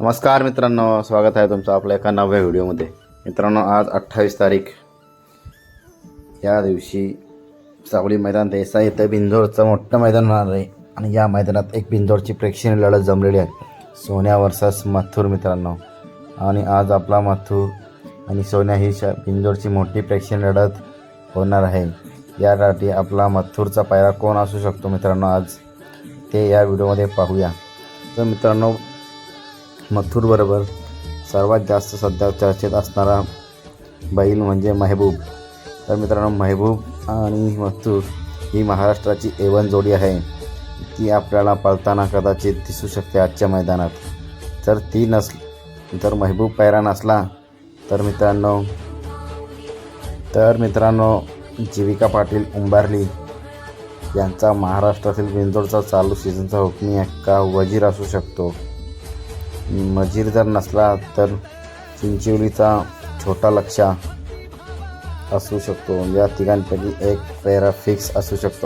नमस्कार मित्रांनो स्वागत आहे तुमचं आपल्या एका नव्या व्हिडिओमध्ये. मित्रांनो आज अठ्ठावीस तारीख. या दिवशी सावळी मैदान देसाई येथे बिंदोरचं मोठं मैदान होणार आहे. आणि या मैदानात एक बिंदोरची प्रेक्षणीय लढत जमलेली आहे. सोन्या वर्सेस मथुर मित्रांनो. आणि आज आपला मथुर आणि सोन्या ही श बिंदोरची मोठी प्रेक्षणीय लढत होणार आहे. यासाठी आपला मथुरचा पायरा कोण असू शकतो मित्रांनो आज? ते या व्हिडिओमध्ये पाहूया. तर मित्रांनो मथुरबरोबर सर्वात जास्त सध्या चर्चेत असणारा बैल म्हणजे महबूब. तर मित्रांनो महबूब आणि मथुर ही महाराष्ट्राची एवन जोडी आहे. ती आपल्याला पळताना कदाचित दिसू शकते आजच्या मैदानात. तर ती नस तर महबूब पैरा नसला तर मित्रांनो तर मित्रांनो जीविका पाटील उंबारली यांचा महाराष्ट्रातील बिंदोडचा चालू सीझनचा हुकमी हक्का वजीर असू शकतो. मजीर जर नसला तर चिंचिवलीचा छोटा लक्षा असू शकतो. या तिघांपैकी एक पेरा फिक्स असू शकतो.